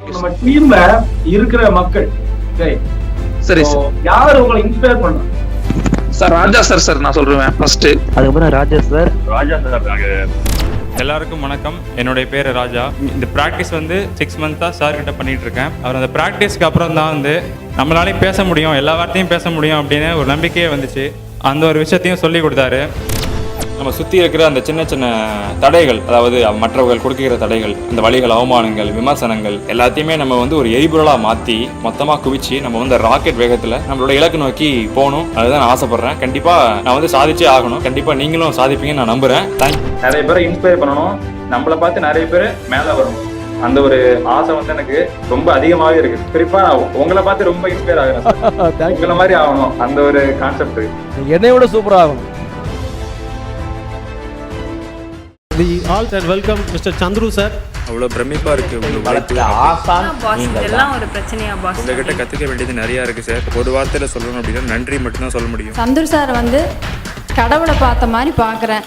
நம்ம டீம்ல இருக்கிற மக்கள் சரி சரி. யார் உங்களை இன்ஸ்பயர் பண்ணா? சார் ராஜா சார் சார் நான் சொல்றேன் ஃபர்ஸ்ட் அதுக்கப்புறம் ராஜேஷ் சார். ராஜா சார் நாங்க எல்லாருக்கும் வணக்கம். என்னுடைய பேர் ராஜா. இந்த ப்ராக்டிஸ் வந்து சிக்ஸ் மந்த்தாக சார் கிட்ட பண்ணிட்டு இருக்கேன். அவர் அந்த ப்ராக்டிஸ்க்கு அப்புறம் தான் வந்து நம்மளாலையும் பேச முடியும் எல்லா வார்த்தையும் பேச முடியும் அப்படின்னு ஒரு நம்பிக்கையே வந்துச்சு. அந்த ஒரு விஷயத்தையும் சொல்லி கொடுத்தாரு. நம்ம சுற்றி இருக்கிற அந்த சின்ன சின்ன தடைகள் அதாவது மற்றவர்கள் கொடுக்கிற தடைகள் அந்த வழிகள் அவமானங்கள் விமர்சனங்கள் எல்லாத்தையுமே நம்ம வந்து ஒரு எரிபொருளாக மாற்றி மொத்தமாக குவிச்சு நம்ம வந்து ராக்கெட் வேகத்தில் நம்மளோட இலக்கு நோக்கி போகணும். அதுதான் நான் ஆசைப்பட்றேன். கண்டிப்பாக நான் வந்து சாதிச்சே ஆகணும். கண்டிப்பாக நீங்களும் சாதிப்பீங்கன்னு நான் நம்புகிறேன் தேங்க் நிறைய பேரை இன்ஸ்பயர் பண்ணணும். நம்மளை பார்த்து நிறைய பேர் மேல வரணும். அந்த ஒரு ஆசை வந்து எனக்கு ரொம்ப அதிகமாவே இருக்கு. குறிப்பா நான் உங்களை பார்த்து ரொம்ப இன்ஸ்பயர் ஆகிறேன். உங்களை மாதிரி ஆகணும். அந்த ஒரு கான்செப்ட் என்னை விட சூப்பராக ஆகும் the all and welcome mister Chandru sir அவ்வளோ பிரமிப்பாக இருக்குது உங்கள் வளர்த்துல ஆசான் பாஸ் நீங்கள் தான் இதெல்லாம் ஒரு பிரச்சனையா பாஸ் உங்ககிட்ட கற்றுக்க வேண்டியது நிறையா இருக்குது சார் ஒரு வார்த்தையில் சொல்லணும் அப்படின்னா நன்றி மட்டும்தான் சொல்ல முடியும். சந்துரு சார் வந்து கடவுளை பார்த்த மாதிரி பார்க்குறேன்.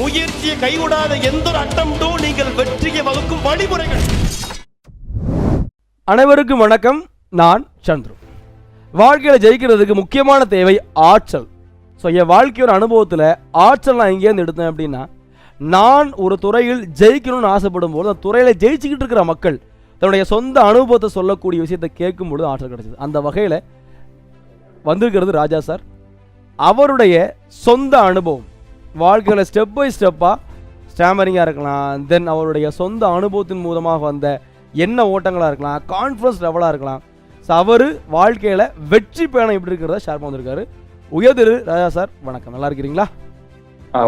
முயற்சியை கைவிடாத எந்த ஒரு அட்டம்டும் நீங்கள் வெற்றியை வகுக்கும் வழிமுறைகள். அனைவருக்கும் வணக்கம். நான் சந்துரு. வாழ்க்கையில் ஜெயிக்கிறதுக்கு முக்கியமான தேவை ஆற்றல். ஸோ என் வாழ்க்கையோட அனுபவத்தில் ஆற்றல் நான் எங்கேருந்து எடுத்தேன் அப்படின்னா நான் ஒரு துறையில் ஜெயிக்கணும்னு ஆசைப்படும் போது அந்த துறையில் ஜெயிச்சுக்கிட்டு இருக்கிற மக்கள் தன்னுடைய சொந்த அனுபவத்தை சொல்லக்கூடிய விஷயத்தை கேட்கும் பொழுது ஆற்றல் கிடைச்சது. அந்த வகையில் வந்திருக்கிறது ராஜா சார். அவருடைய சொந்த அனுபவம் வாழ்க்கையில் ஸ்டெப் பை ஸ்டெப்பாக ஸ்டாமரிங்காக இருக்கலாம் தென் அவருடைய சொந்த அனுபவத்தின் மூலமாக வந்த என்ன ஓட்டங்களாக இருக்கலாம் கான்ஃபிடன்ஸ் லெவலாக இருக்கலாம். ஸோ அவர் வாழ்க்கையில் வெற்றி பயணம் எப்படி இருக்கிறத ஷேர் பண்ணிருக்காரு. உயர்திரு ராஜா சார் வணக்கம். நல்லா இருக்கிறீங்களா?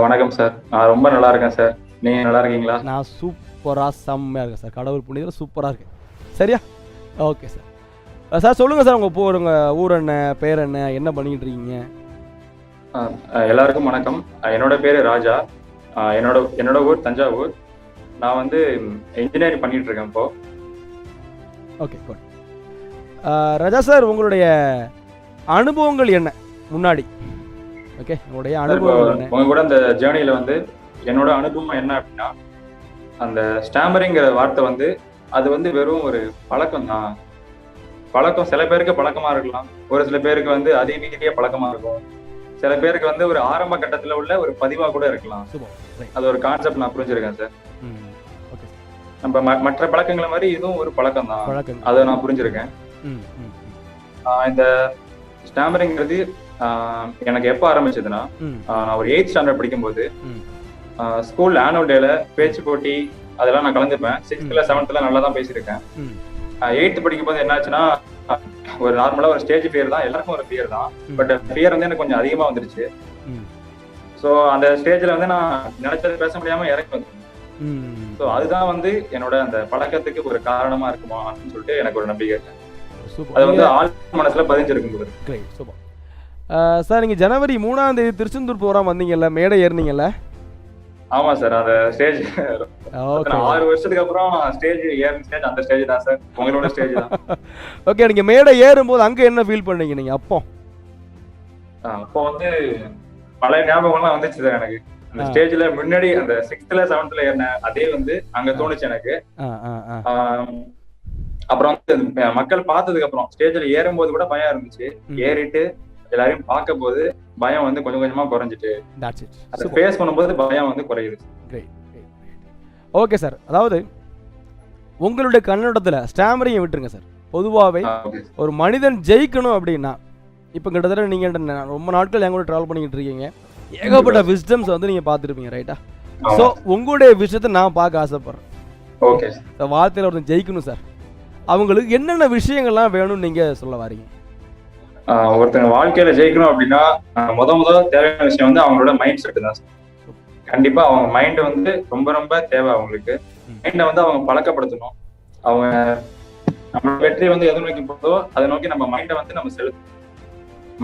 வணக்கம் சார். நான் ரொம்ப நல்லா இருக்கேன் சார். நீங்க நல்லா இருக்கீங்களா? நான் சூப்பராக செம்மையாக இருக்கேன் சார். கடவுள் புண்ணியத்தில் சூப்பராக இருக்கேன். சரியா? Okay sir. சார் சொல்லுங்கள் சார் உங்கள் போருங்க ஊர் என்ன பேர் என்ன என்ன பண்ணிக்கிட்டு இருக்கீங்க? எல்லாருக்கும் வணக்கம். என்னோட பேரு ராஜா. என்னோட என்னோட ஊர் தஞ்சாவூர். நான் வந்து இன்ஜினியரிங் பண்ணிட்டு இருக்கேன் இப்போ. Okay good. ராஜா சார் உங்களுடைய அனுபவங்கள் என்ன? முன்னாடி. ஓகே உங்களுடைய உங்க கூட அந்த ஜேர்னில வந்து என்னோட அனுபவம் என்ன அப்படின்னா அந்த ஸ்டாமரிங்கிற வார்த்தை வந்து அது வந்து வெறும் ஒரு பழக்கம் தான் பழக்கம் சில பேருக்கு பழக்கமா இருக்கலாம். ஒரு சில பேருக்கு வந்து அதிகீரிய பழக்கமா இருக்கும். சில பேருக்கு வந்து ஒரு ஆரம்ப கட்டத்துல உள்ள ஒரு பதிவா கூட இருக்கலாம். அது ஒரு கான்செப்ட் நான் புரிஞ்சிருக்கேன் சார். நம்ம மற்ற பழக்கங்களை மாதிரி இதுவும் ஒரு பழக்கம் தான் அதை நான் புரிஞ்சிருக்கேன். இந்த ஸ்டாமரிங்கிறது எனக்கு எப்போ ஆரம்பிச்சதுன்னா நான் ஒரு எயித் ஸ்டாண்டர்ட் படிக்கும்போது. ஸ்கூல் ஆனுவல் டேல பேச்சு போட்டி அதெல்லாம் நான் கலந்துப்பேன். சிக்ஸ்த்ல செவன்த்ல நல்லா தான் பேசியிருக்கேன். எயித்து படிக்கும்போது என்னாச்சுன்னா ஒரு நார்மலா ஒரு ஸ்டேஜ் ஃபியர் தான். எல்லாருக்கும் ஒரு ஃபியர் தான். பட் ஃபியர் வந்து எனக்கு கொஞ்சம் அதிகமா வந்துருச்சு. ஸோ அந்த ஸ்டேஜ்ல வந்து நான் நினைச்சது பேச முடியாம இறங்கி வந்தேன். ம். ஸோ அதுதான் வந்து என்னோட அந்த பழக்கத்துக்கு ஒரு காரணமா இருக்குமா அப்படின்னு சொல்லிட்டு எனக்கு ஒரு நம்பிக்கை. அது வந்து ஆள் மனசுல பதிஞ்சிருக்கும் போது. சார் நீங்கள் ஜனவரி மூணாம் தேதி திருச்செந்தூர் ப்ரோக்ராம் வந்தீங்கல்ல மேடை ஏறினீங்கல்ல? ஆமா சார் அந்த ஸ்டேஜ் ஆறு வருஷத்துக்கு அப்புறம் ஸ்டேஜ் ஏறின ஸ்டேஜ் அந்த ஸ்டேஜ் தான் சார். உங்களோட ஸ்டேஜ் தான். ஓகே நீங்கள் மேடை ஏறும்போது அங்கே என்ன ஃபீல் பண்ணீங்க நீங்கள் அப்போ. அப்போ வந்து பழைய ஞாபகம்லாம் வந்துச்சு சார் எனக்கு. அந்த. ஸ்டேஜ்ல முன்னாடி அந்த சிக்ஸ்த்ல செவன்த்ல ஏறின அதே வந்து அங்க தோணுச்சு எனக்கு. அப்புறம் வந்து மக்கள் பார்த்ததுக்கு அப்புறம் ஸ்டேஜ்ல ஏறும்போது கூட பயம் இருந்துச்சு. ஏறிட்டு எல்லாரையும் பார்க்க போது பயம் வந்து கொஞ்சம் கொஞ்சமா குறைஞ்சிட்டு. அதை ஃபேஸ் பண்ணும்போது பயம் வந்து குறையுது. ஓகே சார் அதாவது உங்களுடைய கண்ணோட்டத்தில் ஸ்டாமரிங்கை விட்டுருங்க சார் பொதுவாகவே. ஒரு மனிதன் ஜெயிக்கணும் அப்படின்னா இப்போ கிட்டத்தட்ட நீங்கள் ரொம்ப நாட்கள் என் கூட ட்ராவல் பண்ணிக்கிட்டு இருக்கீங்க. ஏகப்பட்ட விஸ்டம்ஸ் வந்து நீங்கள் பார்த்துருப்பீங்க ரைட்டா. ஸோ உங்களுடைய விஷயத்தை நான் பார்க்க ஆசைப்பட்றேன். ஓகே இந்த வாழ்க்கையில் ஒருத்தன் ஜெயிக்கணும் சார் அவங்களுக்கு என்னென்ன விஷயங்கள்லாம் வேணும்னு நீங்கள் சொல்ல வரீங்க? ஒருத்தங்க வாழ்க்கையில ஜெயிக்கணும் அப்படின்னா முத முத தேவையான விஷயம் வந்து அவங்களோட மைண்ட் செட் தான். கண்டிப்பா அவங்க மைண்ட் வந்து ரொம்ப ரொம்ப தேவை அவங்களுக்கு. மைண்டை வந்து அவங்க பழக்கப்படுத்தணும். அவங்க நம்ம வெற்றி வந்து எது நோக்கி போதோ அதை நோக்கி நம்ம மைண்டை வந்து நம்ம செலுத்தணும்.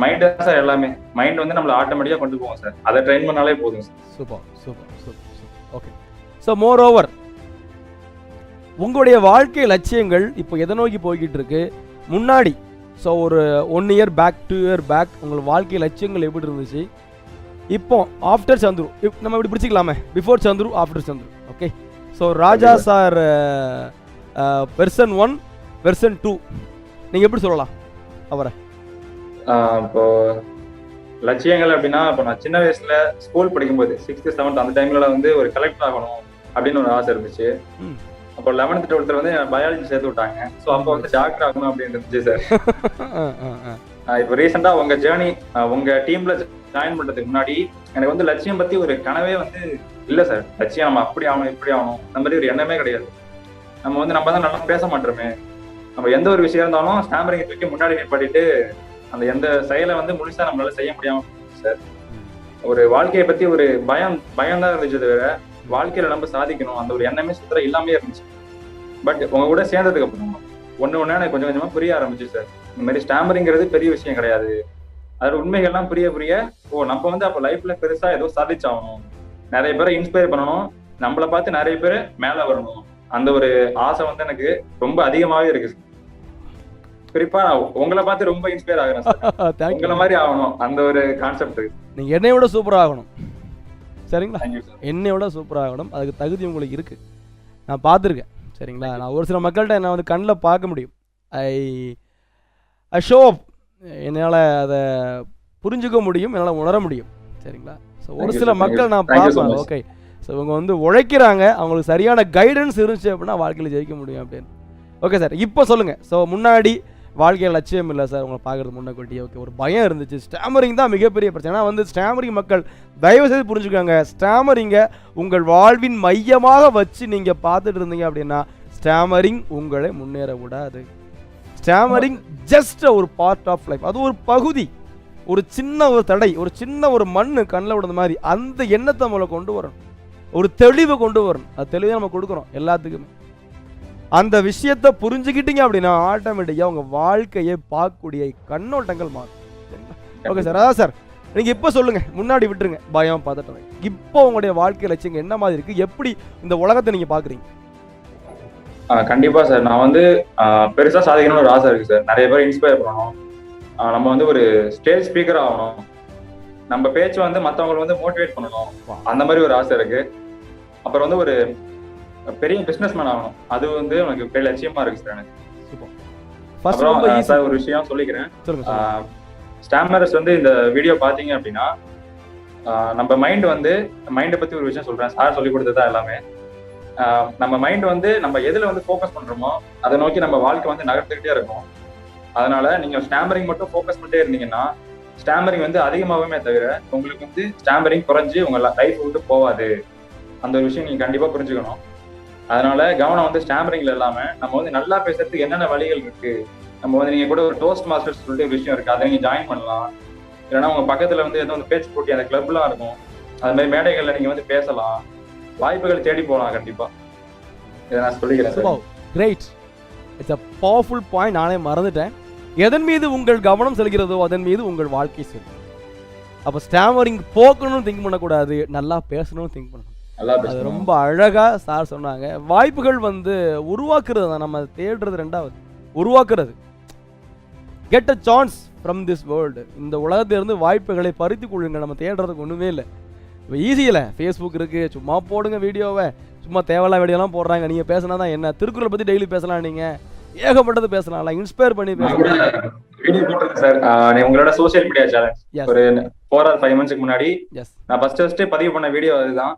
மைண்ட் தான் சார் எல்லாமே. மைண்ட் வந்து நம்மள ஆட்டோமேட்டிக்கா கொண்டு போவோம் சார். அதை ட்ரெயின் பண்ணாலே போதும் sir. Super super super super. Okay so moreover உங்களுடைய வாழ்க்கை லட்சியங்கள் இப்போ எதை நோக்கி போய்கிட்டு இருக்கு? முன்னாடி ஸோ ஒரு one year back two year back உங்கள் வாழ்க்கை லட்சியங்கள் எப்படி இருந்துச்சு? இப்போ ஆஃப்டர் சந்துரு இப் நம்ம இப்படி பிடிச்சிக்கலாமே. Before Chandru after Chandru okay so Raja sir person one person two நீங்கள் எப்படி சொல்லலாம் அவரை? இப்போ லட்சியங்கள் அப்படின்னா இப்போ நான் சின்ன வயசுல ஸ்கூல் படிக்கும்போது சிக்ஸ்த் செவன்த் அந்த டைம்ல வந்து ஒரு கலெக்டர் ஆகணும் அப்படின்னு ஒரு ஆசை இருந்துச்சு. ம். அப்போ லெவன்த் டுவெல்த்ல வந்து பயாலஜி சேர்த்து விட்டாங்க. ஸோ அப்போ வந்து டாக்டர் ஆகணும் அப்படின்னு இருந்துச்சு சார் இப்போ ரீசெண்டா உங்க ஜேர்னி உங்க டீம்ல ஜாயின் பண்றதுக்கு முன்னாடி எனக்கு வந்து லட்சியம் பத்தி ஒரு கனவே வந்து இல்ல சார் லட்சியம் நம்ம அப்படி ஆகணும் இப்படி ஆகணும். அந்த மாதிரி ஒரு எண்ணமே கிடையாது. நம்ம வந்து நம்ம தான் நல்லா பேச மாட்டோமே. நம்ம எந்த ஒரு விஷயம் இருந்தாலும் ஸ்டாமரிங் தூக்கி முன்னாடி நிப்பாட்டிட்டு அந்த எந்த செயலை வந்து முழுசா நம்மளால செய்ய முடியாம சார் ஒரு வாழ்க்கையை பத்தி ஒரு பயம் பயம் தான் இருந்துச்சு தவிர வாழ்க்கையில நம்ம சாதிக்கணும். அந்த ஒரு எண்ணமே சுத்தர இல்லாமே இருந்துச்சு. பட் உங்க கூட சேர்ந்ததுக்கு அப்புறம் ஒண்ணு ஒண்ணு எனக்கு கொஞ்சம் கொஞ்சமா புரிய ஆரம்பிச்சு சார். இந்த மாதிரி ஸ்டாமரிங்கிறது பெரிய விஷயம் கிடையாது. அதோட உண்மைகள்லாம் புரிய புரிய ஓ நம்ம வந்து அப்ப லைஃப்ல பெருசா ஏதோ சாதிச்சாகணும். நிறைய பேரை இன்ஸ்பயர் பண்ணணும். நம்மளை பார்த்து நிறைய பேர் மேல வரணும். அந்த ஒரு ஆசை வந்து எனக்கு ரொம்ப அதிகமாவே இருக்கு. குறிப்பா உங்களை பார்த்து ரொம்ப இன்ஸ்பயர் ஆகுறேன். உங்களை மாதிரி ஆகணும். அந்த ஒரு கான்செப்ட் நீங்க என்னை விட சூப்பராக ஆகணும். சரிங்களா? என்னை விட சூப்பராக ஆகணும். அதுக்கு தகுதி உங்களுக்கு இருக்கு. நான் பார்த்துருக்கேன். சரிங்களா? நான் ஒரு சில மக்கள்கிட்ட என்ன வந்து கண்ணில் பார்க்க முடியும். ஐ ஐ ஷோ என்னால் அதை புரிஞ்சுக்க முடியும் என்னால் உணர முடியும். சரிங்களா? ஸோ ஒரு சில. மக்கள் நான் பார்ப்பேன். ஓகே ஸோ இவங்க வந்து உழைக்கிறாங்க. அவங்களுக்கு சரியான கைடன்ஸ் இருந்துச்சு அப்படின்னா வாழ்க்கையில் ஜெயிக்க முடியும் அப்படின்னு. ஓகே சார் இப்போ சொல்லுங்கள் ஸோ முன்னாடி வாழ்க்கையில் லட்சியம் இல்லை சார் உங்களை பார்க்குறது முன்னக்கூட்டி ஓகே ஒரு பயம் இருந்துச்சு. ஸ்டாமரிங் தான் மிகப்பெரிய பிரச்சனை. ஆனால் வந்து ஸ்டாமரிங் மக்கள் தயவு செய்து புரிஞ்சுக்காங்க. ஸ்டாமரிங்கை உங்கள் வாழ்வின் மையமாக வச்சு நீங்கள் பார்த்துட்டு இருந்தீங்க அப்படின்னா ஸ்டாமரிங் உங்களை முன்னேற விடாது. ஸ்டாமரிங் ஜஸ்ட் ஒரு பார்ட் ஆஃப் லைஃப் அது ஒரு பகுதி ஒரு சின்ன ஒரு தடை ஒரு சின்ன ஒரு மண் கண்ணில் விடுற மாதிரி அந்த எண்ணத்தை நம்மளை கொண்டு வரணும். ஒரு தெளிவை கொண்டு வரணும். அது தெளிவை நம்ம கொடுக்குறோம் எல்லாத்துக்குமே. அந்த விஷயத்தை புரிஞ்சுக்கிட்டீங்க அப்படின்னா ஆட்டோமேட்டிக்காக உங்கள் வாழ்க்கையை பார்க்கக்கூடிய கண்ணோட்டங்கள் மாறும். ஓகே சார் அதான் சார் நீங்கள் இப்போ சொல்லுங்கள் முன்னாடி விட்டுருங்க. பயம் பதட்டம். இப்போ உங்களுடைய வாழ்க்கை லட்சியங்க என்ன மாதிரி இருக்குது எப்படி இந்த உலகத்தை நீங்கள் பார்க்குறீங்க? ஆஹ் கண்டிப்பா சார் நான் வந்து ஆஹ் பெருசா சாதிக்கணும்னு ஒரு ஆசை இருக்கு சார் நிறைய பேர் இன்ஸ்பயர் பண்ணணும். நம்ம வந்து ஒரு ஸ்டேஜ் ஸ்பீக்கர் ஆகணும். நம்ம பேச்சு வந்து மத்தவங்களை வந்து மோட்டிவேட் பண்ணணும். அந்த மாதிரி ஒரு ஆசை இருக்கு. அப்புறம் வந்து ஒரு பெரிய பிசினஸ் மேன் ஆகணும். அது வந்து எனக்கு பெரிய லட்சியமா இருக்கு சார் எனக்கு. சார் ஒரு விஷயம் சொல்லிக்கிறேன். ஸ்டாமரஸ் வந்து இந்த வீடியோ பாத்தீங்க அப்படின்னா நம்ம மைண்ட் வந்து மைண்டை பத்தி ஒரு விஷயம் சொல்றேன். சார் சொல்லி கொடுத்ததா எல்லாமே. நம்ம மைண்ட் வந்து நம்ம எதுல வந்து ஃபோக்கஸ் பண்றோமோ அதை நோக்கி நம்ம வாழ்க்கை வந்து நகர்த்துக்கிட்டே இருக்கும். அதனால நீங்க ஸ்டாமரிங் மட்டும் ஃபோக்கஸ் பண்ணிட்டே இருந்தீங்கன்னா ஸ்டாமரிங் வந்து அதிகமாகவே தவிர உங்களுக்கு வந்து ஸ்டாமரிங் குறைஞ்சு உங்க லைஃப் விட்டு போகாது. அந்த ஒரு விஷயம் நீங்க கண்டிப்பா புரிஞ்சுக்கணும். அதனால கவனம் வந்து ஸ்டாமரிங்ல இல்லாம நம்ம வந்து நல்லா பேசுறதுக்கு என்னென்ன வழிகள் இருக்கு? நம்ம வந்து நீங்க கூட ஒரு டோஸ்ட் மாஸ்டர்ஸ் சொல்லிட்டு ஒரு விஷயம் இருக்கு. அதை நீங்க ஜாயின் பண்ணலாம். இல்லைன்னா உங்க பக்கத்துல வந்து ஏதோ வந்து பேச்சு போட்டி அந்த கிளப்லாம் இருக்கும். அது மாதிரி மேடைகள்ல நீங்க வந்து பேசலாம். வாய்ப்புகள் தேடி போகலாம் கண்டிப்பா. இதை நான் சொல்லிக்கிறேன் great it's a powerful point நானே மறந்துட்டேன். எதன் மீது உங்கள் கவனம் செல்கிறதோ அதன் மீது உங்கள் வாழ்க்கை செல்லும். அப்போ ஸ்டாமரிங் போக்கணும்னு திங்க் பண்ணக்கூடாது. நல்லா பேசணும்னு திங்க் பண்ணணும். அது ரொம்ப அழகா சார் சொன்னாங்க. வாய்ப்புகள் வந்து உருவாக்குறது தான். நம்ம தேடுறது ரெண்டாவது. உருவாக்குறது. Get a chance from this world இந்த உலகத்திலிருந்து வாய்ப்புகளை பறித்து கொள்ளுங்க நம்ம தேடுறதுக்கு ஒன்றுமே இல்லை. இப்போ ஈஸியில் ஃபேஸ்புக் இருக்கு. சும்மா போடுங்க வீடியோவை சும்மா தேவையில்லா வீடியோலாம் போடுறாங்க. நீங்கள் பேசினா தான் என்ன? திருக்குறள் பற்றி டெய்லி பேசலாம் நீங்கள் ஏகப்பட்டது பேசலாம்ல இன்ஸ்பயர் பண்ணி பேசலாம் உங்களோட சோஷியல் மீடியா சேலஞ்ச் எஸ் ஒரு ஃபோர் ஆர் ஃபைவ் மந்த்ஸ்க்கு முன்னாடி நான் ஃபர்ஸ்ட் ஃபர்ஸ்ட் பதிவு பண்ண வீடியோ அதுதான்.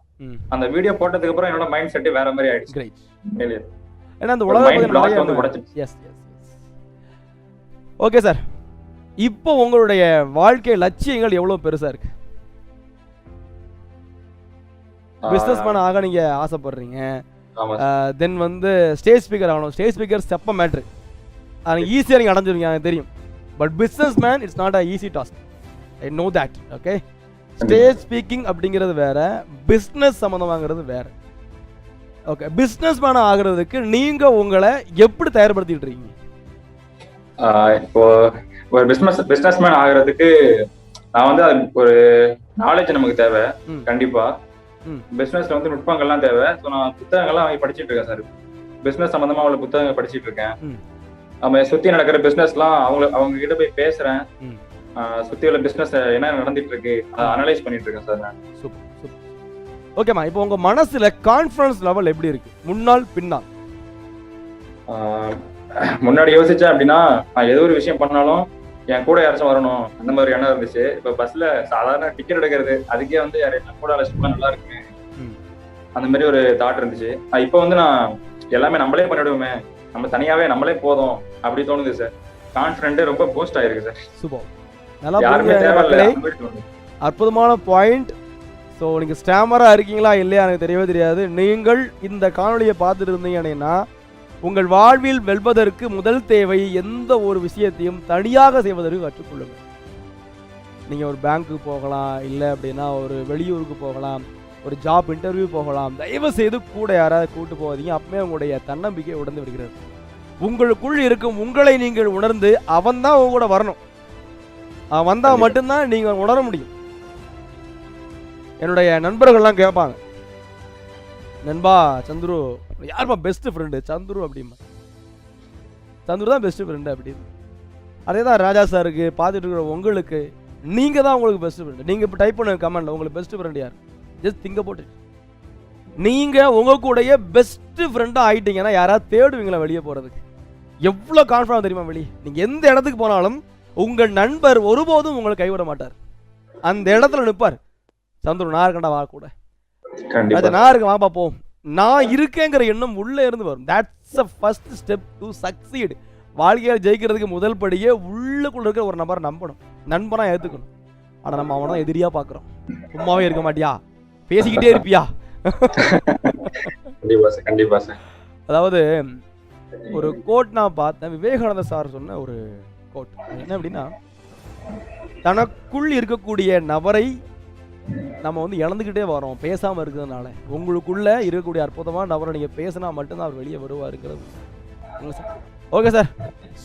அந்த வீடியோ போட்டதுக்கு அப்புறம் என்னோட மைண்ட் செட் வேற மாதிரி ஆயிடுச்சு. ஏன்னா அந்த உலகம். எஸ் எஸ் ஓகே சார் இப்போ உங்களுடைய வாழ்க்கை லட்சியங்கள் எவ்வளோ பெருசா இருக்கு? பிஸ்னஸ் மேன் ஆக நீங்க ஆசைப்படுறீங்க. தென் வந்து ஸ்டேஜ் ஸ்பீக்கர் ஆகணும். ஸ்டேஜ் ஸ்பீக்கர் ஸ்டெப்ப மேட்ரு அது ஈஸியாக நீங்கள் அடைஞ்சிருவீங்க எனக்கு தெரியும். But businessman it's not a easy task I know that okay stage speaking அப்படிங்கிறது வேற பிஸ்னஸ் சம்மந்தமாங்கிறது வேற. ஓகே பிஸ்னஸ் மேன் ஆகிறதுக்கு நீங்க உங்களை எப்படி தயார்படுத்திட்டு இருக்கீங்க? இப்போ ஒரு பிசினஸ் பிசினஸ் மேன் ஆகுறதுக்கு நான் வந்து ஒரு நாலேஜ் நமக்கு தேவை. ம். பிசினஸ்ல வந்து நுட்பங்கள்லாம் தேவை. ஸோ நான் புத்தகங்கள்லாம் வாங்கி படிச்சிட்டு இருக்கேன் சார் பிசினஸ் சம்பந்தமா உள்ள புத்தகங்கள் படிச்சிட்டு இருக்கேன். நம்ம சுத்தி நடக்கிற பிசினஸ்லாம் அவங்க அவங்க கிட்ட போய் பேசுறேன். ஆஹ் சுத்தி உள்ள பிசினஸ் என்ன நடந்துட்டு இருக்கு அதை அனலைஸ் பண்ணிட்டு இருக்கேன் சார் நான். Super super. ஓகேம்மா இப்போ உங்க மனசுல கான்ஃபிடன்ஸ் லெவல் எப்படி இருக்கு? முன்னாள் பின்னால். முன்னாடி யோசிச்சேன் அப்படின்னா நான் ஏதோ ஒரு விஷயம் பண்ணாலும் என் கூட யாராச்சும் வரணும் அந்த மாதிரி எண்ணம் இருந்துச்சு. இப்ப பஸ்ல சாதாரண டிக்கெட் எடுக்கிறது அதுக்கே வந்து யார் என்ன கூட அழைச்சிட்டு நல்லா இருக்குமே. ம். அந்த மாதிரி ஒரு தாட் இருந்துச்சு. இப்போ வந்து நான் எல்லாமே நம்மளே பண்ணிடுவோமே. நம்ம தனியாவே நம்மளே போதும் அப்படி தோணுது சார் கான்பிடன்ட் ரொம்ப பூஸ்ட் ஆயிருக்கு சார் சூப்பர். நல்லா யாருமே தேவையில்ல. அற்புதமான பாயிண்ட் ஸோ நீங்கள் ஸ்டாமராக இருக்கீங்களா இல்லையா எனக்கு தெரியவே தெரியாது. நீங்கள் இந்த காணொளியை பார்த்துட்டு இருந்தீங்கன்னா உங்கள் வாழ்வில் வெல்வதற்கு முதல் தேவை எந்த ஒரு விஷயத்தையும் தனியாக செய்வதற்கு கற்றுக்கொள்ளுங்கள். நீங்கள் ஒரு பேங்க்குக்கு போகலாம் இல்லை அப்படின்னா ஒரு வெளியூருக்கு போகலாம் ஒரு ஜாப் இன்டர்வியூ போகலாம் தயவு செய்து கூட யாராவது கூட்டு போகாதீங்க. அப்பவே உங்களுடைய தன்னம்பிக்கை உடந்து விடுகிறது. உங்களுக்குள் இருக்கும் உங்களை நீங்கள் உணர்ந்து அவன் தான் உங்க கூட வரணும். அவன் வந்தால். மட்டும்தான் நீங்கள் உணர முடியும். என்னுடைய நண்பர்கள்லாம் கேட்பாங்க நண்பா சந்துரு யாருப்பா பெஸ்ட் ஃப்ரெண்டு சந்துரு அப்படிம்பா. சந்துரு தான் பெஸ்ட் ஃப்ரெண்டு அப்படின்னு அதே தான் ராஜா சாருக்கு பார்த்துட்டு இருக்கிற உங்களுக்கு நீங்கள் தான் உங்களுக்கு பெஸ்ட் ஃப்ரெண்டு நீங்கள் இப்போ டைப் பண்ண கமெண்ட்ல உங்களுக்கு பெஸ்ட் ஃப்ரெண்டு யார்? ஜஸ்ட் திங்க போட்டு நீங்கள் உங்கள் கூடயே பெஸ்ட் ஃப்ரெண்டாக ஆயிட்டீங்கன்னா யாராவது தேடுவீங்களா வெளியே போகிறதுக்கு எவ்வளோ கான்ஃபிடன்ஸ் தெரியுமா வெளியே? நீங்கள் எந்த இடத்துக்கு போனாலும் உங்கள் நண்பர் ஒருபோதும் உங்களை கைவிட மாட்டார். அந்த இடத்துல நிற்பார் சந்துரு நான் இருக்கேன்டா வா கூட. நான் இருக்கேன் வாப்பா போ. நான் இருக்கேங்கிற எண்ணம் உள்ளே இருந்து வரும். That's a first step to succeed வாழ்க்கையில் ஜெயிக்கிறதுக்கு முதல் படியே உள்ளுக்குள்ள இருக்கிற ஒரு நபரை நம்பணும். நண்பனா ஏற்றுக்கணும் ஆனால் நம்ம அவனை எதிரியா பார்க்குறோம் சும்மாவே இருக்க மாட்டியா? பேசிக்கிட்டே இருப்பியா? அதாவது ஒரு கோட் நான் பார்த்தேன். விவேகானந்த சார் சொன்ன ஒரு கோட் என்ன அப்படின்னா தனக்குள் இருக்கக்கூடிய நபரை நம்ம வந்து இழந்துக்கிட்டே வரோம் பேசாமல் இருக்கிறதுனால. உங்களுக்குள்ள இருக்கக்கூடிய அற்புதமான நபரை நீங்கள் பேசினா மட்டும்தான் அவர் வெளியே வருவாருங்கிறது. Okay sir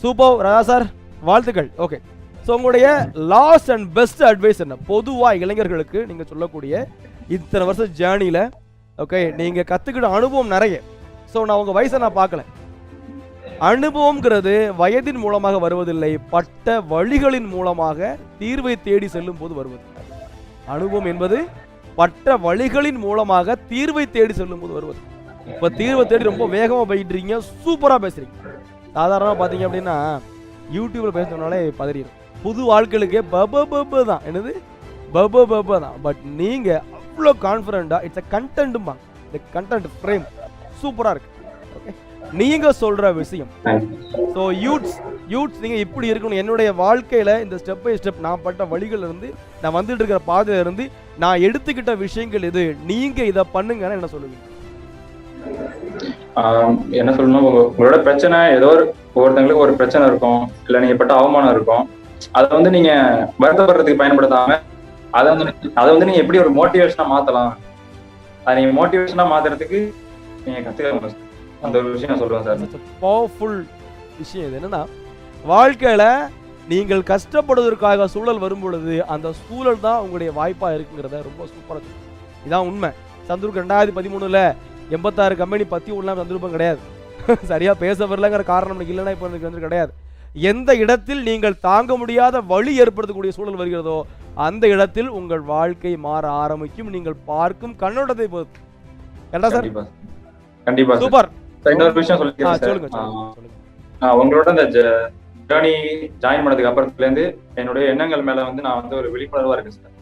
super Raja sir வாழ்த்துக்கள். ஓகே ஸோ உங்களுடைய லாஸ்ட் அண்ட் பெஸ்ட் அட்வைஸ் என்ன? பொதுவாக இளைஞர்களுக்கு நீங்கள் சொல்லக்கூடிய இத்தனை வருஷம் ஜேர்னியில் ஓகே நீங்கள் கற்றுக்கிட்ட அனுபவம் நிறைய. ஸோ நான் உங்கள் வயசை நான் பார்க்கல. அனுபவம்ங்கிறது வயதின் மூலமாக வருவதில்லை பட்ட வழிகளின் மூலமாக தீர்வை தேடி செல்லும் போது வருவது. அனுபவம் என்பது பட்ட வழிகளின் மூலமாக தீர்வை தேடி செல்லும் போது வருவது. இப்போ தீர்வை தேடி ரொம்ப வேகமாக போயிட்டு இருக்கீங்க சூப்பராக பேசுறீங்க. சாதாரணமாக பார்த்தீங்க அப்படின்னா யூடியூப்ல பேசணும்னாலே பதறிடும். புது வாழ்க்கைகளுக்கே பப பப தான். என்னது? பப பப தான். பட் நீங்கள் அவ்வளோ கான்ஃபிடண்ட்டாக இட்ஸ் அ கண்டென்ட்டுமா இந்த கண்டென்ட் ஃப்ரேம் சூப்பராக இருக்கு. ஓகே நீங்கள் சொல்கிற விஷயம் ஸோ யூத்ஸ் யூத்ஸ் நீங்கள் இப்படி இருக்கணும். என்னுடைய வாழ்க்கையில் இந்த ஸ்டெப் பை ஸ்டெப் நான் பட்ட வழிகள் இருந்து நான் வந்துட்டு இருக்கிற பாதையில இருந்து நான் எடுத்துக்கிட்ட விஷயங்கள் இது நீங்கள் இதை பண்ணுங்கன்னு என்ன சொல்லுவீங்க? என்ன சொல்லணும்? உங்க- உங்களோட பிரச்சனை ஏதோ ஒரு ஒவ்வொருத்தங்களுக்கு ஒரு பிரச்சனை இருக்கும். இல்ல நீங்க பட்ட அவமானம் இருக்கும். அதை வந்து நீங்க வருத்தப்படுறதுக்கு பயன்படுத்தாம அதை வந்து அதை வந்து நீங்க எப்படி ஒரு மோட்டிவேஷனா மாத்தலாம்? அதை நீங்க மோட்டிவேஷனா மாத்துறதுக்கு நீங்க கத்துக்கணும் sir. அந்த ஒரு விஷயம் சொல்றேன் சார். பவர்ஃபுல் விஷயம். இது என்னன்னா வாழ்க்கையில் நீங்கள் கஷ்டப்படுவதற்காக சூழல் வரும் பொழுது அந்த சூழல் தான் உங்களுடைய வாய்ப்பாக இருக்குங்கிறத ரொம்ப சூப்பராக சொல்லுங்க இதான் உண்மை. சந்துருக்கு ரெண்டாயிரத்தி பதிமூணுல எண்பத்தாறு கம்பெனி பற்றி உள்ள சந்தர்ப்பம் கிடையாது. சரியா பேச வரலங்கிற காரணம் இல்லைன்னா இப்போ எனக்கு வந்து கிடையாது. எந்த இடத்தில் நீங்கள் தாங்க முடியாத வழி ஏற்படுத்தக்கூடிய சூழல் வருகிறதோ அந்த இடத்தில் உங்கள் வாழ்க்கை மாற ஆரம்பிக்கும். நீங்கள் பார்க்கும் கண்ணோட்டத்தை பொறுத்து. கரெக்டா சார்? கண்டிப்பா சூப்பர். இன்னொரு விஷயம் சொல்லிக்கிறேன் சார். உங்களோட அந்த ஜேர்னி ஜாயின் பண்ணதுக்கு அப்புறத்துல இருந்து என்னுடைய எண்ணங்கள் மேல வந்து நான் வந்து ஒரு விழிப்புணர்வா இருக்கேன் சார்.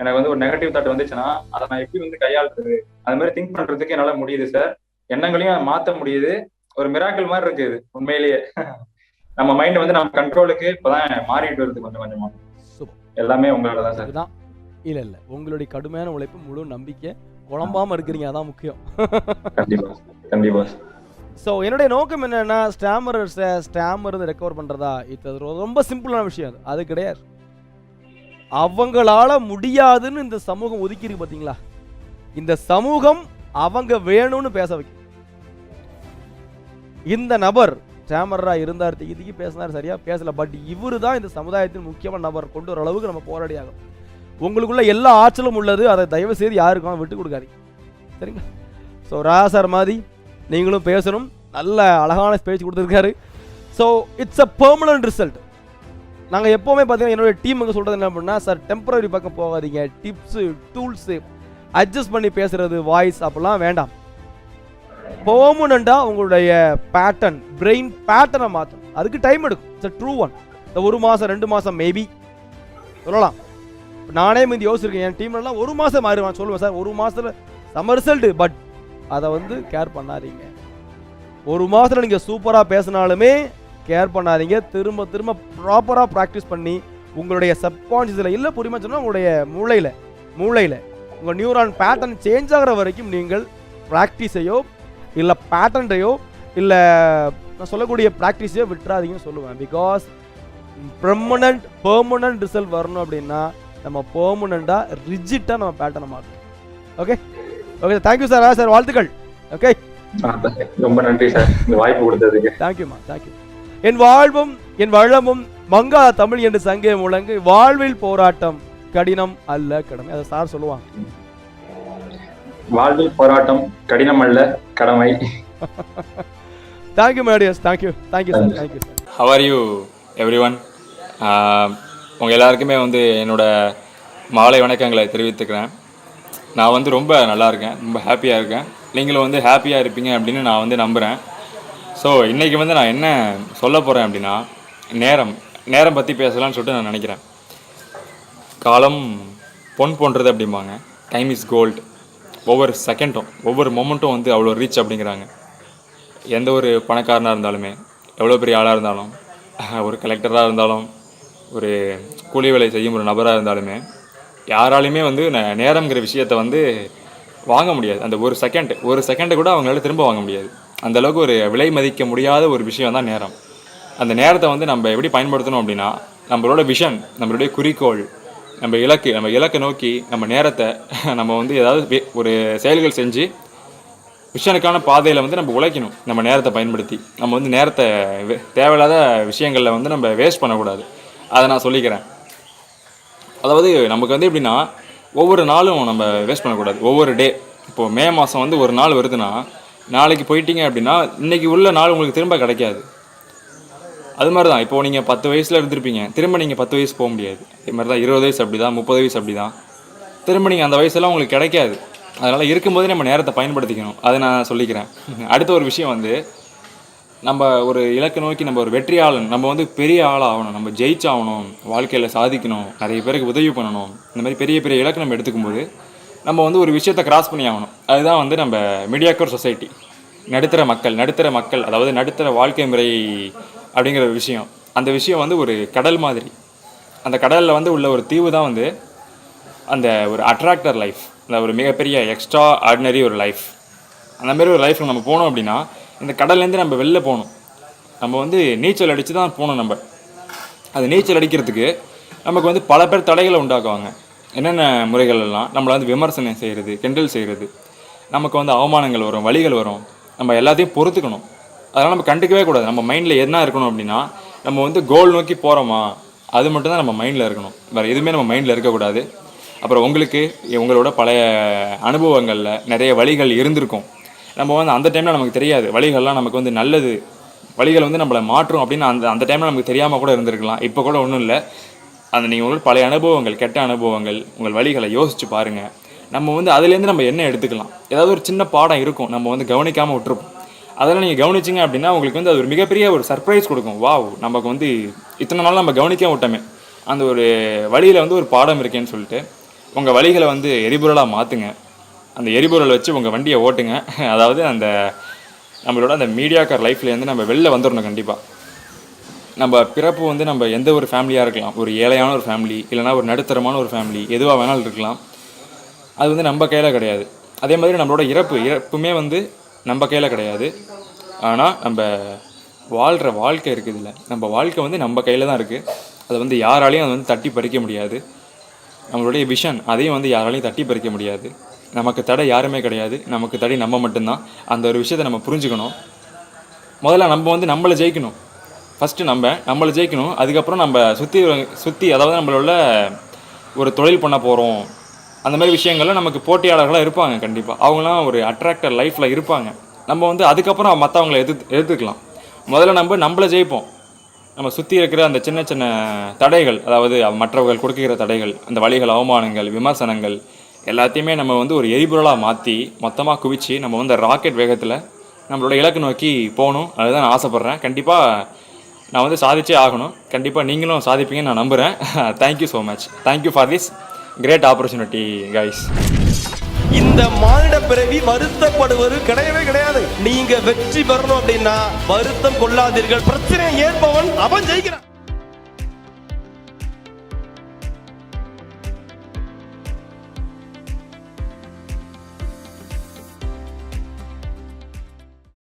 எனக்கு வந்து ஒரு நெகட்டிவ் தாட் வந்துச்சுன்னா அதை நான் எப்படி வந்து கையாளுறது? அது மாதிரி திங்க் பண்றதுக்கு என்னால முடியுது சார். எண்ணங்களையும் மாத்த முடியுது. ஒரு மிராக்கிள் மாதிரி இருக்கு இது உண்மையிலேயே. நம்ம மைண்ட் வந்து நம்ம கண்ட்ரோலுக்கு இப்பதான் மாறிட்டு வருது கொஞ்சம் கொஞ்சமா. எல்லாமே உங்களால தான் சார். இதுதான். இல்ல இல்ல. உங்களுடைய கடுமையான உழைப்பு முழு நம்பிக்கை குழம்பாம இருக்கிறீங்க அதான் முக்கியம். கண்டிப்பா கண்டிப்பா. ஸோ என்னுடைய நோக்கம் என்னன்னா ஸ்டாமரர்ஸை ஸ்டாமருந்து இருந்து ரெக்கவர் பண்றதா? இது ரொம்ப சிம்பிளான விஷயம் அது. அது கிடையாது. அவங்களால முடியாதுன்னு இந்த சமூகம் ஒதுக்கியிருக்கு பாத்தீங்களா? இந்த சமூகம் அவங்க வேணும்னு பேச வைக்கும். இந்த நபர் ஸ்டாமராக இருந்தார் திகி பேசினார் சரியா? பேசல. பட் இவரு தான் இந்த சமுதாயத்தின் முக்கியமான நபர். கொண்டு வர அளவுக்கு நம்ம போராடி ஆகும் உங்களுக்குள்ள எல்லா ஆற்றலும் உள்ளது. அதை தயவு செய்து யாருக்கும் விட்டு கொடுக்காதீங்க. சரிங்களா? ஸோ ராசார் மாதிரி நீங்களும் பேசணும். நல்ல அழகான பேச்சு கொடுத்துருக்காரு. So it's a permanent result நாங்கள் எப்போவுமே பார்த்தீங்கன்னா என்னோடய டீமுக்கு சொல்கிறது என்ன அப்படின்னா சார் டெம்பரரி பக்கம் போகாதீங்க. டிப்ஸு டூல்ஸு அட்ஜஸ்ட் பண்ணி பேசுகிறது வாய்ஸ் அப்படிலாம் வேண்டாம். பெர்மனண்ட்டாக உங்களுடைய பேட்டர்ன் பிரெயின் பேட்டர்னை மாற்றணும் அதுக்கு டைம் எடுக்கும். இட்ஸ் ட்ரூ ஒன் இந்த ஒரு மாதம் ரெண்டு மாதம் மேபி சொல்லலாம். நானே முந்தி யோசிச்சிருக்கேன். என் டீம்லலாம் ஒரு மாதம் மாறுவான் சொல்லுவேன் சார் ஒரு மாதத்தில் செம்ம ரிசல்ட்டு பட் அதை வந்து கேர் பண்ணாதீங்க. ஒரு மாதத்தில் நீங்கள் சூப்பராக பேசினாலுமே கேர் பண்ணாதீங்க. திரும்ப திரும்ப ப்ராப்பராக ப்ராக்டிஸ் பண்ணி உங்களுடைய சப்கான்ஷியஸில் இல்லை புரியுமா சொன்னால் உங்களுடைய மூளையில் மூளையில் உங்கள் நியூரான் பேட்டர்ன் சேஞ்ச் ஆகிற வரைக்கும் நீங்கள் ப்ராக்டிஸையோ இல்லை பேட்டர்னையோ இல்லை நான் சொல்லக்கூடிய ப்ராக்டிஸையோ விட்டுறாதீங்கன்னு சொல்லுவேன். பிகாஸ் பெர்மனண்ட் பெர்மனண்ட் ரிசல்ட் வரணும் அப்படின்னா நம்ம பெர்மனண்ட்டாக ரிஜிட்டாக நம்ம பேட்டர்னை மாற்றணும் okay okay thank you sir sir வாழ்த்துக்கள். ஓகே ரொம்ப நன்றி சார் இந்த வாய்ப்பு கொடுத்ததுக்கு. தேங்க்யூம்மா தேங்க்யூ என் வாழ்வும் என் வளமும் மங்கா தமிழ் என்று சங்கே முழங்கு. வாழ்வில் போராட்டம் கடினம் அல்ல கடமை. அதை சார் சொல்லுவாங்க. வாழ்வில் போராட்டம் கடினம் அல்ல கடமை. Thank you மேடியஸ் thank you thank you sir thank you sir how are you everyone உங்கள் எல்லாருக்குமே வந்து என்னோட மாலை வணக்கங்களை தெரிவித்துக்கிறேன். நான் வந்து ரொம்ப நல்லா இருக்கேன். ரொம்ப ஹாப்பியாக இருக்கேன். நீங்களும் வந்து ஹாப்பியாக இருப்பீங்க அப்படின்னு நான் வந்து நம்புகிறேன் ஸோ இன்றைக்கி வந்து நான் என்ன சொல்ல போகிறேன் அப்படின்னா நேரம் நேரம் பற்றி பேசலாம்னு சொல்லிட்டு நான் நினைக்கிறேன். காலம் பொன் போன்றது அப்படிம்பாங்க. டைம் இஸ் கோல்டு ஒவ்வொரு செகண்டும் ஒவ்வொரு மொமெண்ட்டும் வந்து அவ்வளோ ரீச் அப்படிங்கிறாங்க. எந்த ஒரு பணக்காரனாக இருந்தாலுமே எவ்வளோ பெரிய ஆளாக இருந்தாலும் ஒரு கலெக்டராக இருந்தாலும் ஒரு கூலி வேலை செய்யும் ஒரு நபராக இருந்தாலுமே யாராலையுமே வந்து நேரம்ங்கிற விஷயத்த வந்து வாங்க முடியாது. அந்த ஒரு செகண்ட் ஒரு செகண்டை கூட அவங்களால திரும்ப வாங்க முடியாது. அந்த அளவுக்கு ஒரு விலை மதிக்க முடியாத ஒரு விஷயம் தான் நேரம். அந்த நேரத்தை வந்து நம்ம எப்படி பயன்படுத்தணும் அப்படின்னா நம்மளோட விஷன் நம்மளுடைய குறிக்கோள் நம்ம இலக்கு நம்ம இலக்கை நோக்கி நம்ம நேரத்தை நம்ம வந்து ஏதாவது ஒரு செயல்கள் செஞ்சு விஷனுக்கான பாதையில் வந்து நம்ம உழைக்கணும். நம்ம நேரத்தை பயன்படுத்தி. நம்ம வந்து நேரத்தை தேவையில்லாத விஷயங்களில் வந்து நம்ம வேஸ்ட் பண்ணக்கூடாது. அதை நான் சொல்லிக்கிறேன். அதாவது நமக்கு வந்து எப்படின்னா ஒவ்வொரு நாளும் நம்ம வேஸ்ட் பண்ணக்கூடாது. ஒவ்வொரு டே இப்போது மே மாதம் வந்து ஒரு நாள் வருதுன்னா நாளைக்கு போயிட்டீங்க அப்படின்னா இன்றைக்கி உள்ள நாள் உங்களுக்கு திரும்ப கிடைக்காது. அது மாதிரி தான் இப்போ நீங்கள் பத்து வயசில் இருந்திருப்பீங்க. திரும்ப நீங்கள் பத்து வயசு போக முடியாது. இது மாதிரி தான் இருபது வயசு அப்படி தான் முப்பது வயசு அப்படி தான் திரும்ப நீங்கள் அந்த வயசெல்லாம் உங்களுக்கு கிடைக்காது. அதனால் இருக்கும்போதே நம்ம நேரத்தை பயன்படுத்திக்கணும். அதை நான் சொல்லிக்கிறேன். அடுத்த ஒரு விஷயம் வந்து நம்ம ஒரு இலக்கை நோக்கி நம்ம ஒரு வெற்றியாளன் நம்ம வந்து பெரிய ஆளாக ஆகணும் நம்ம ஜெயிச்சாகணும் வாழ்க்கையில் சாதிக்கணும் நிறைய பேருக்கு உதவி பண்ணணும் இந்த மாதிரி பெரிய பெரிய இலக்கு நம்ம எடுத்துக்கும்போது நம்ம வந்து ஒரு விஷயத்தை கிராஸ் பண்ணி ஆகணும். அதுதான் வந்து நம்ம மீடியாக்கர் சொசைட்டி நடுத்தர மக்கள் நடுத்தர மக்கள் அதாவது நடுத்தர வாழ்க்கை முறை அப்படிங்கிற ஒரு விஷயம். அந்த விஷயம் வந்து ஒரு கடல் மாதிரி. அந்த கடலில் வந்து உள்ள ஒரு தீவு தான் வந்து அந்த ஒரு அட்ராக்டர் லைஃப் அந்த ஒரு மிகப்பெரிய எக்ஸ்ட்ரா ஆர்டினரி ஒரு லைஃப் அந்த மாதிரி ஒரு லைஃப்பில் நம்ம போனோம் அப்படின்னா இந்த கடல்லேருந்து நம்ம வெளில போகணும். நம்ம வந்து நீச்சல் அடித்து தான் போகணும் நம்ம. அது நீச்சல் அடிக்கிறதுக்கு நமக்கு வந்து பல பேர் தடைகளை உண்டாக்குவாங்க. என்னென்ன முறைகள் எல்லாம்? நம்மளை வந்து விமர்சனம் செய்கிறது கிண்டல் செய்கிறது நமக்கு வந்து அவமானங்கள் வரும் வழிகள் வரும். நம்ம எல்லாத்தையும் பொறுத்துக்கணும். அதெல்லாம் நம்ம கண்டுக்கவே கூடாது. நம்ம மைண்டில் என்ன இருக்கணும் அப்படின்னா நம்ம வந்து கோல் நோக்கி போகிறோமா அது மட்டும்தான் நம்ம மைண்டில் இருக்கணும். வேறு எதுவுமே நம்ம மைண்டில் இருக்கக்கூடாது அப்புறம் உங்களுக்கு உங்களோட பழைய அனுபவங்களில் நிறைய வழிகள் இருந்திருக்கும். நம்ம வந்து அந்த டைமில் நமக்கு தெரியாது. வழிகள்லாம் நமக்கு வந்து நல்லது. வழிகள் வந்து நம்மளை மாற்றும் அப்படின்னு அந்த அந்த டைமில் நமக்கு தெரியாமல் கூட இருந்திருக்கலாம். இப்போ கூட ஒன்றும் இல்லை. அந்த நீங்கள் உங்கள் பழைய அனுபவங்கள் கெட்ட அனுபவங்கள் உங்கள் வழிகளை யோசித்து பாருங்கள் நம்ம வந்து அதுலேருந்து நம்ம என்ன எடுத்துக்கலாம்? ஏதாவது ஒரு சின்ன பாடம் இருக்கும். நம்ம வந்து கவனிக்காமல் விட்டுருப்போம். அதெல்லாம் நீங்கள் கவனிச்சிங்க அப்படின்னா உங்களுக்கு வந்து அது ஒரு மிகப்பெரிய ஒரு சர்ப்ரைஸ் கொடுக்கும். வாவ் நமக்கு வந்து இத்தனை நாள் நம்ம கவனிக்க விட்டோமே. அந்த ஒரு வழியில் வந்து ஒரு பாடம் இருக்கேன்னு சொல்லிட்டு உங்கள் வழிகளை வந்து எரிபொருளாக மாற்றுங்க அந்த எரிபொருளை வச்சு உங்கள் வண்டியை ஓட்டுங்க. அதாவது அந்த நம்மளோட அந்த மீடியாக்கார் லைஃப்லேருந்து நம்ம வெளில வந்துடணும் கண்டிப்பாக நம்ம பிறப்பு வந்து நம்ம எந்த ஒரு ஃபேமிலியாக இருக்கலாம். ஒரு ஏழையான ஒரு ஃபேமிலி இல்லைனா ஒரு நடுத்தரமான ஒரு ஃபேமிலி எதுவாக வேணாலும் இருக்கலாம். அது வந்து நம்ம கையில் கிடையாது. அதே மாதிரி நம்மளோட இறப்பு இறப்புமே வந்து நம்ம கையில் கிடையாது. ஆனால் நம்ம வாழ்கிற வாழ்க்கை இருக்குது இல்லை. நம்ம வாழ்க்கை வந்து நம்ம கையில் தான் இருக்குது அதை வந்து யாராலையும் அதை வந்து தட்டி பறிக்க முடியாது. நம்மளுடைய விஷன் அதையும் வந்து யாராலையும் தட்டி பறிக்க முடியாது. நமக்கு தடை யாருமே கிடையாது. நமக்கு தடை நம்ம மட்டும்தான். அந்த ஒரு விஷயத்தை நம்ம புரிஞ்சுக்கணும். முதல்ல நம்ம வந்து நம்மளை ஜெயிக்கணும். ஃபஸ்ட்டு நம்ம நம்மளை ஜெயிக்கணும். அதுக்கப்புறம் நம்ம சுற்றி சுற்றி அதாவது நம்மளோட ஒரு தொழில் பண்ண போகிறோம் அந்த மாதிரி விஷயங்கள்லாம் நமக்கு போட்டியாளர்களாக இருப்பாங்க கண்டிப்பாக அவங்களாம் ஒரு அட்ராக்டர் லைஃப்பில் இருப்பாங்க. நம்ம வந்து அதுக்கப்புறம் மற்றவங்களை எதிர்த்து எதிர்த்துக்கலாம். முதல்ல நம்ம நம்மளை ஜெயிப்போம். நம்ம சுற்றி இருக்கிற அந்த சின்ன சின்ன தடைகள் அதாவது மற்றவர்கள் கொடுக்குற தடைகள் அந்த வழிகள் அவமானங்கள் விமர்சனங்கள் எல்லாத்தையுமே நம்ம வந்து ஒரு எரிபொருளாக மாற்றி மொத்தமாக குவிச்சு நம்ம வந்து ராக்கெட் வேகத்தில் நம்மளோட இலக்கு நோக்கி போகணும். அதுதான் நான் ஆசைப்பட்றேன். கண்டிப்பாக நான் வந்து சாதிச்சே ஆகணும். கண்டிப்பாக நீங்களும் சாதிப்பீங்கன்னு நான் நம்புகிறேன் thank you so much thank you for this great opportunity guys இந்த மானிட பிறவி வருத்தப்படுவது கிடையவே கிடையாது. நீங்க வெற்றி பெறணும் அப்படின்னா வருத்தம் கொள்ளாதீர்கள். பிரச்சனையை ஏற்பவன் அவன் ஜெயிக்கிறான்.